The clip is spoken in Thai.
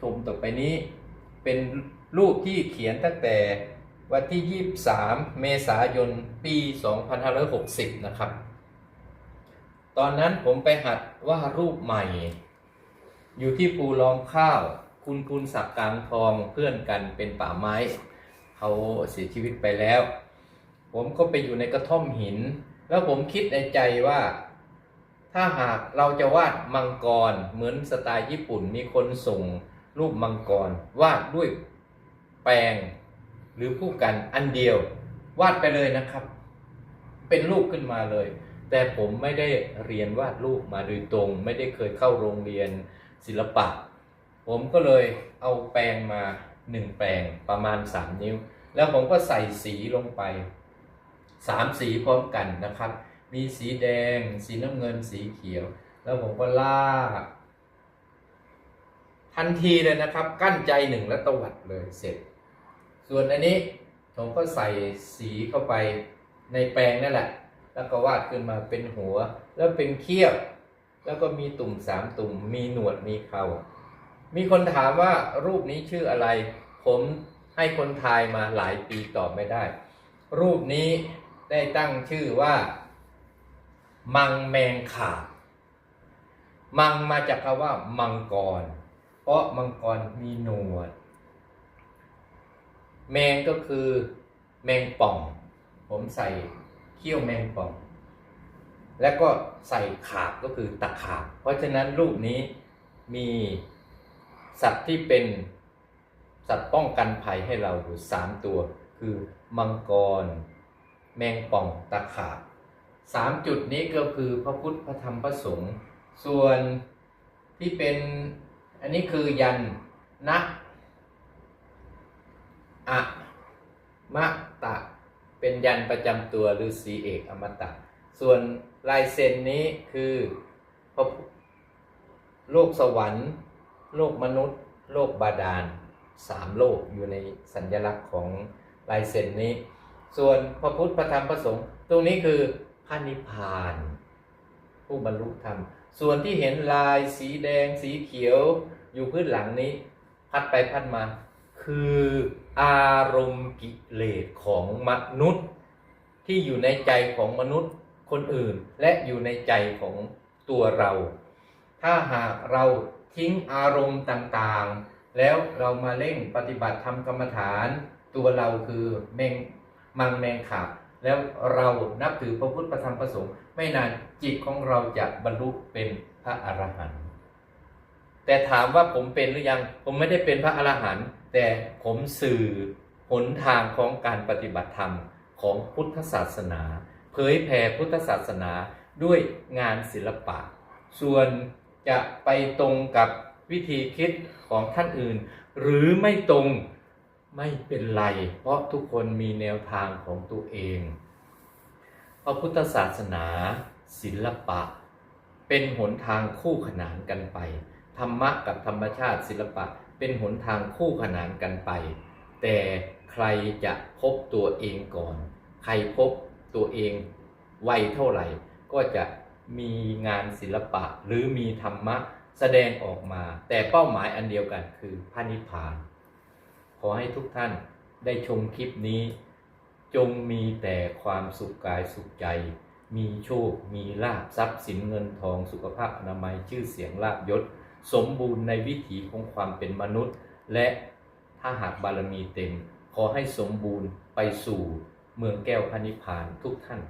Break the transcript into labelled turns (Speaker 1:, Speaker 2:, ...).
Speaker 1: ชมต่อไปนี้เป็นรูปที่เขียนตั้งแต่วันที่ 23 เมษายน ปี 2560 นะครับ ตอนนั้นผมไปหัดวาดรูปใหม่ อยู่ที่ภูลองข้าว คุณคุณศักดิ์กลางทองเพื่อนกันเป็นป่าไม้ เขาเสียชีวิตไปแล้ว ผมก็ไปอยู่ในกระท่อมหิน แล้วผมคิดในใจว่า ถ้าหากเราจะวาดมังกรเหมือนสไตล์ญี่ปุ่นมีคนส่งรูปมังกรวาดด้วยแปรงหรือผู้กันอันเดียว วาดไปเลยนะครับ เป็นรูปขึ้นมาเลย แต่ผมไม่ได้เรียนวาดรูปมาโดยตรง ไม่ได้เคยเข้าโรงเรียนศิลปะ ผมก็เลยเอาแปรงมาหนึ่งแปรงประมาณ 3 นิ้ว แล้วผมก็ใส่สีลงไปสามสีพร้อมกันนะครับ มีสีแดง สีน้ำเงินสีเขียว แล้วผมก็ลากทันทีเลยนะครับ กั้นใจหนึ่งแล้วตวัดเลยเสร็จ ส่วนอันนี้ผมก็ใส่สีเข้าไปในแปรงนั่นแหละ แล้วก็วาดขึ้นมาเป็นหัว แล้วเป็นเขี้ยว แล้วก็มีตุ่มสามตุ่ม มีหนวดมีเขา มีคนถามว่ารูปนี้ชื่ออะไร ผมให้คนทายมาหลายปีตอบไม่ได้ รูปนี้ได้ตั้งชื่อว่า มังแมงขาบมังมาจากคำว่ามังกร เพราะมังกรมีหนวด แมงก็คือแมงป่อง ผมใส่เขี้ยวแมงป่อง แล้วก็ใส่ขาบก็คือตะขาบ เพราะฉะนั้นรูปนี้มีสัตว์ที่เป็นสัตว์ป้องกันภัยให้เราอยู่สามตัว คือมังกร แมงป่องตะขาบ สามจุดนี้ก็คือพระพุทธพระธรรมพระสงฆ์ส่วนที่เป็นอันนี้คือยันนะอะมะตะ เป็นยันประจำตัวฤาษีเอกอมตะ ส่วนลายเซ็นนี้คือพระโลกสวรรค์โลกมนุษย์ โลกบาดาลสามโลกอยู่ในสัญลักษณ์ของลายเซ็นนี้ ส่วนพระพุทธพระธรรมพระสงฆ์ตรงนี้คือ ระนิพพาน ผู้บรรลุธรรม ส่วนที่เห็นลายสีแดงสีเขียว อยู่พื้นหลังนี้ พัดไปพัดมา คืออารมณ์กิเลสของมนุษย์ ที่อยู่ในใจของมนุษย์คนอื่นและอยู่ในใจของตัวเรา ถ้าหากเราทิ้งอารมณ์ต่างๆ แล้วเรามาเร่งปฏิบัติธรรมกรรมฐาน ตัวเราคือแมงมังแมงขาบ แล้วเรานับถือพระพุทธพระธรรมพระสงฆ์ไม่นานจิตของเราจะบรรลุเป็นพระอรหันต์แต่ถามว่าผมเป็นหรือยังผมไม่ได้เป็นพระอรหันต์แต่ผมสื่อหนทางของการปฏิบัติธรรมของพุทธศาสนา เผยแผ่พุทธศาสนาด้วยงานศิลปะ ส่วนจะไปตรงกับวิธีคิดของท่านอื่น หรือไม่ตรง ไม่เป็นไร เพราะทุกคนมีแนวทางของตัวเองพระพุทธศาสนา ศิลปะ เป็นหนทางคู่ขนานกันไป ธรรมะกับธรรมชาติศิลปะเป็นหนทางคู่ขนานกันไป แต่ใครจะพบตัวเองก่อน ใครพบตัวเองไวเท่าไหร่ ก็จะมีงานศิลปะหรือมีธรรมะแสดงออกมา แต่เป้าหมายอันเดียวกันคือพระนิพพาน ขอให้ทุกท่านได้ชมคลิปนี้ จงมีแต่ความสุขกายสุขใจ มีโชค มีลาภทรัพย์สินเงินทองสุขภาพอนามัยชื่อเสียงลาภยศ สมบูรณ์ในวิถีของความเป็นมนุษย์ และถ้าหากบารมีเต็ม ขอให้สมบูรณ์ไปสู่เมืองแก้วพระนิพพานทุกท่าน